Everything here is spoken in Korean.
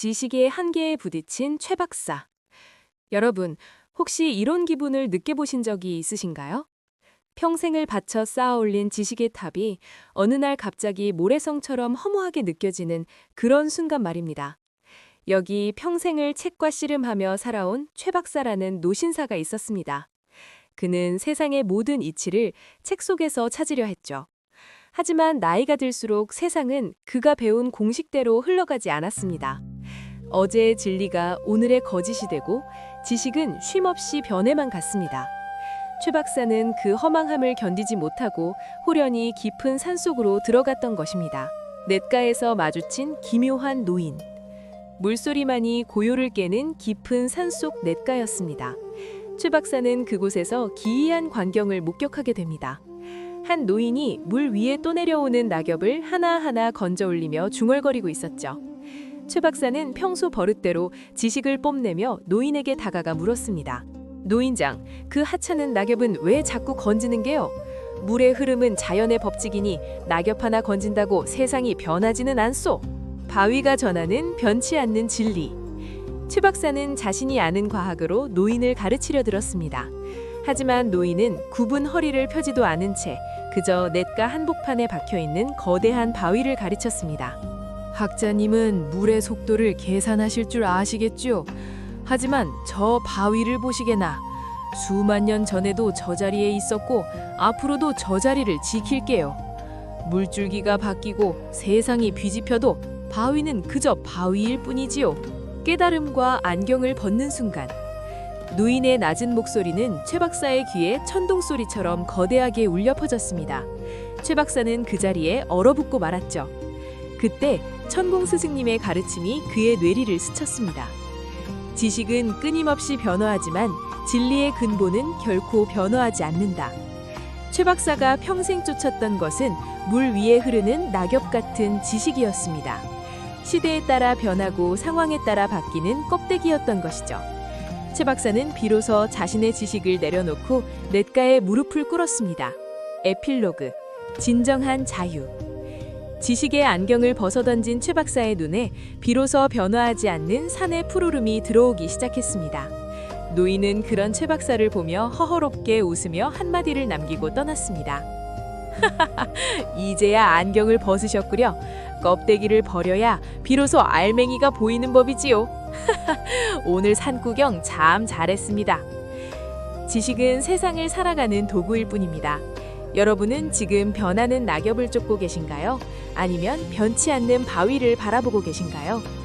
지식의 한계에 부딪힌 최 박사. 여러분, 혹시 이런 기분을 느껴보신 적이 있으신가요? 평생을 바쳐 쌓아 올린 지식의 탑이 어느 날 갑자기 모래성처럼 허무하게 느껴지는 그런 순간 말입니다. 여기 평생을 책과 씨름하며 살아온 최 박사라는 노신사가 있었습니다. 그는 세상의 모든 이치를 책 속에서 찾으려 했죠. 하지만 나이가 들수록 세상은 그가 배운 공식대로 흘러가지 않았습니다. 어제의 진리가 오늘의 거짓이 되고 지식은 쉼없이 변해만 갔습니다. 최 박사는 그 허망함을 견디지 못하고 호련히 깊은 산속으로 들어갔던 것입니다. 냇가에서 마주친 기묘한 노인. 물소리만이 고요를 깨는 깊은 산속 냇가였습니다. 최 박사는 그곳에서 기이한 광경을 목격하게 됩니다. 한 노인이 물 위에 떠내려오는 낙엽을 하나하나 건져 올리며 중얼거리고 있었죠. 최 박사는 평소 버릇대로 지식을 뽐내며 노인에게 다가가 물었습니다. 노인장, 그 하찮은 낙엽은 왜 자꾸 건지는 게요? 물의 흐름은 자연의 법칙이니 낙엽 하나 건진다고 세상이 변하지는 않소. 바위가 전하는 변치 않는 진리. 최 박사는 자신이 아는 과학으로 노인을 가르치려 들었습니다. 하지만 노인은 굽은 허리를 펴지도 않은 채 그저 냇가 한복판에 박혀 있는 거대한 바위를 가르쳤습니다. 학자님은 물의 속도를 계산하실 줄 아시겠죠? 하지만 저 바위를 보시게나 수만 년 전에도 저 자리에 있었고 앞으로도 저 자리를 지킬게요. 물줄기가 바뀌고 세상이 뒤집혀도 바위는 그저 바위일 뿐이지요. 깨달음과 안경을 벗는 순간 노인의 낮은 목소리는 최 박사의 귀에 천둥 소리처럼 거대하게 울려 퍼졌습니다. 최 박사는 그 자리에 얼어붙고 말았죠. 그때 천공 스승님의 가르침이 그의 뇌리를 스쳤습니다. 지식은 끊임없이 변화하지만 진리의 근본은 결코 변화하지 않는다. 최 박사가 평생 쫓았던 것은 물 위에 흐르는 낙엽 같은 지식이었습니다. 시대에 따라 변하고 상황에 따라 바뀌는 껍데기였던 것이죠. 최 박사는 비로소 자신의 지식을 내려놓고 냇가에 무릎을 꿇었습니다. 에필로그 진정한 자유 지식의 안경을 벗어던진 최 박사의 눈에 비로소 변화하지 않는 산의 푸르름이 들어오기 시작했습니다. 노인은 그런 최 박사를 보며 허허롭게 웃으며 한마디를 남기고 떠났습니다. 이제야 안경을 벗으셨구려. 껍데기를 버려야 비로소 알맹이가 보이는 법이지요. 오늘 산구경 참 잘했습니다. 지식은 세상을 살아가는 도구일 뿐입니다. 여러분은 지금 변하는 낙엽을 쫓고 계신가요? 아니면 변치 않는 바위를 바라보고 계신가요?